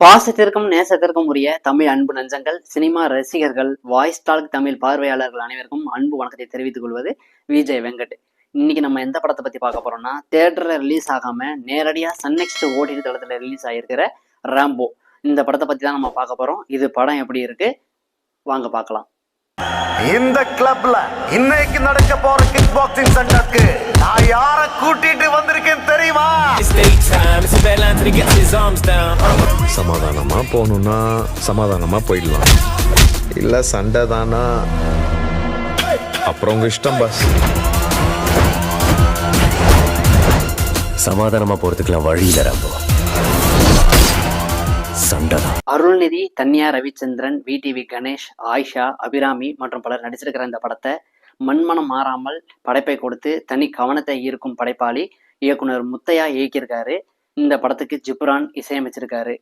பாசத்திற்கும் நேசத்திற்கும் உரிய தமிழ் அன்பு நஞ்சங்கள் சினிமா ரசிகர்கள் வாய்ஸ் டாக் தமிழ் பார்வையாளர்கள் அனைவருக்கும் அன்பு வணக்கத்தை தெரிவித்துக் கொள்வது விஜய் வெங்கட். இன்னைக்கு நம்ம எந்த படத்தை பத்தி பார்க்க போறோம்னா தேட்டர்ல ரிலீஸ் ஆகாம நேரடியா சன் நெக்ஸ்ட் ஓடிடி தளத்துல ரிலீஸ் ஆகியிருக்கிற ராம்போ இந்த படத்தை பத்தி தான் நம்ம பார்க்க போறோம். இது படம் எப்படி இருக்கு? வாங்க பார்க்கலாம். இந்த கிளப்ல இன்னைக்கு நடக்க போற கிக் பாக்ஸிங் சென்டருக்கு நான் யார கூட்டிட்டு வந்திருக்கேன் தெரியுமா. சமாதானமா போகணும்னா சமாதானமா போயிடலாம். இல்ல சண்டை தானா? அப்புறம் உங்க இஷ்டம் பாஸ். சமாதானமா போறதுக்குலாம் வழி இல்ல ராம்போ அருள்நிதி தன்யா ரவிச்சந்திரன் விடிவி கணேஷ் ஆயிஷா அபிராமி மற்றும் பலர் நடிச்சிருக்கிற இந்த படத்தை மண்மனம் மாறாமல் படைப்பை கொடுத்து தனி கவனத்தை ஈர்க்கும் படைப்பாளி இயக்குனர் முத்தையா இயக்கியிருக்காரு. இந்த படத்துக்கு ஜிப்ரான் இசையமைச்சிருக்காரு.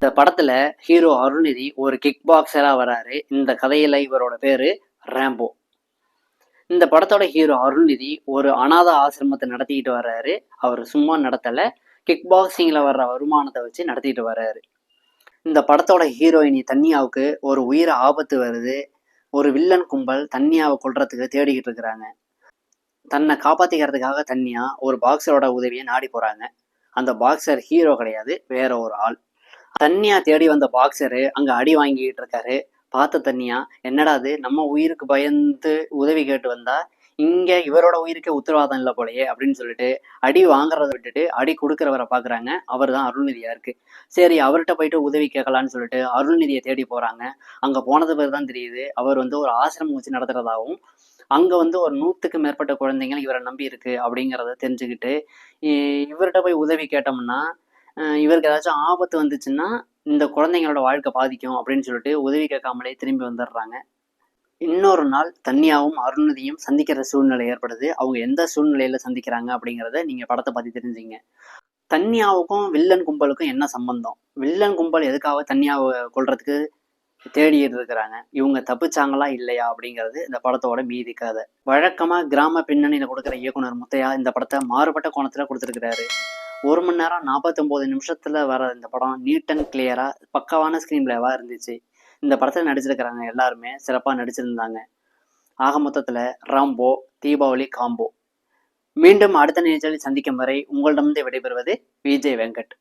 இந்த படத்துல ஹீரோ அருள்நிதி ஒரு கிக் பாக்ஸரா வராரு. இந்த கதையில இவரோட பேரு ரேம்போ. இந்த படத்தோட ஹீரோ அருள்நிதி ஒரு அனாத ஆசிரமத்தை நடத்திக்கிட்டு வர்றாரு. அவர் சும்மா நடத்தலை. கிக் பாக்ஸிங்கில் வர்ற வருமானத்தை வச்சு நடத்திட்டு வர்றாரு. இந்த படத்தோட ஹீரோயினி தன்யாவுக்கு ஒரு உயிர் ஆபத்து வருது. ஒரு வில்லன் கும்பல் தன்யாவை கொள்றதுக்கு தேடிக்கிட்டு இருக்கிறாங்க. தன்னை காப்பாத்திக்கிறதுக்காக தன்யா ஒரு பாக்ஸரோட உதவியை நாடி போறாங்க. அந்த பாக்ஸர் ஹீரோ கிடையாது வேற ஒரு ஆள். தன்யா தேடி வந்த பாக்ஸரு அங்க அடி வாங்கிட்டு இருக்காரு. பார்த்த தண்ணியா? என்னடா அது நம்ம உயிருக்கு பயந்து உதவி கேட்டு வந்தா இங்க இவரோட உயிருக்கே உத்தரவாதம் இல்லை போலயே அப்படின்னு சொல்லிட்டு அடி வாங்குறத விட்டுட்டு அடி கொடுக்குறவரை பாக்குறாங்க. அவர் தான் அருள்நிதியா இருக்கு. சரி அவர்கிட்ட போயிட்டு உதவி கேட்கலான்னு சொல்லிட்டு அருள்நிதியை தேடி போறாங்க. அங்க போனது பேர் தான் தெரியுது. அவர் வந்து ஒரு ஆசிரமம் வச்சு நடத்துறதாகவும் அங்க வந்து ஒரு நூத்துக்கு மேற்பட்ட குழந்தைகள் இவரை நம்பி இருக்கு அப்படிங்கிறத தெரிஞ்சுக்கிட்டு இவர்கிட்ட போய் உதவி கேட்டோம்னா இவருக்கு ஏதாச்சும் ஆபத்து வந்துச்சுன்னா இந்த குழந்தைங்களோட வாழ்க்கை பாதிக்கும் அப்படின்னு சொல்லிட்டு உதவி கேட்காமலே திரும்பி வந்துடுறாங்க. இன்னொரு நாள் தன்யாவும் அருணதியும் சந்திக்கிற சூழ்நிலை ஏற்படுது. அவங்க எந்த சூழ்நிலையில சந்திக்கிறாங்க அப்படிங்கிறத நீங்க படத்தை பத்தி தெரிஞ்சுங்க. தன்யாவுக்கும் வில்லன் கும்பலுக்கும் என்ன சம்பந்தம்? வில்லன் கும்பல் எதுக்காக தன்யாவை கொள்றதுக்கு தேடிட்டு இருக்கிறாங்க? இவங்க தப்பிச்சாங்களா இல்லையா அப்படிங்கிறது இந்த படத்தோட மீதி கதை. வழக்கமா கிராம பின்னணியில கொடுக்குற இயக்குனர் முத்தையா இந்த படத்தை மாறுபட்ட கோணத்துல கொடுத்துருக்கிறாரு. ஒரு மணி நேரம் நாற்பத்தொம்போது நிமிஷத்தில் வர இந்த படம் நீட் அண்ட் கிளியராக பக்காவான ஸ்க்ரீன் பிளேவா இருந்துச்சு. இந்த படத்தில் நடிச்சிருக்கிறாங்க எல்லாருமே சிறப்பாக நடிச்சிருந்தாங்க. ஆக மொத்தத்தில் ராம்போ தீபாவளி காம்போ மீண்டும் அடுத்த நிகழ்ச்சியில் சந்திக்கும் வரை உங்களிடமிருந்து விடைபெறுவது விஜய் வெங்கட்.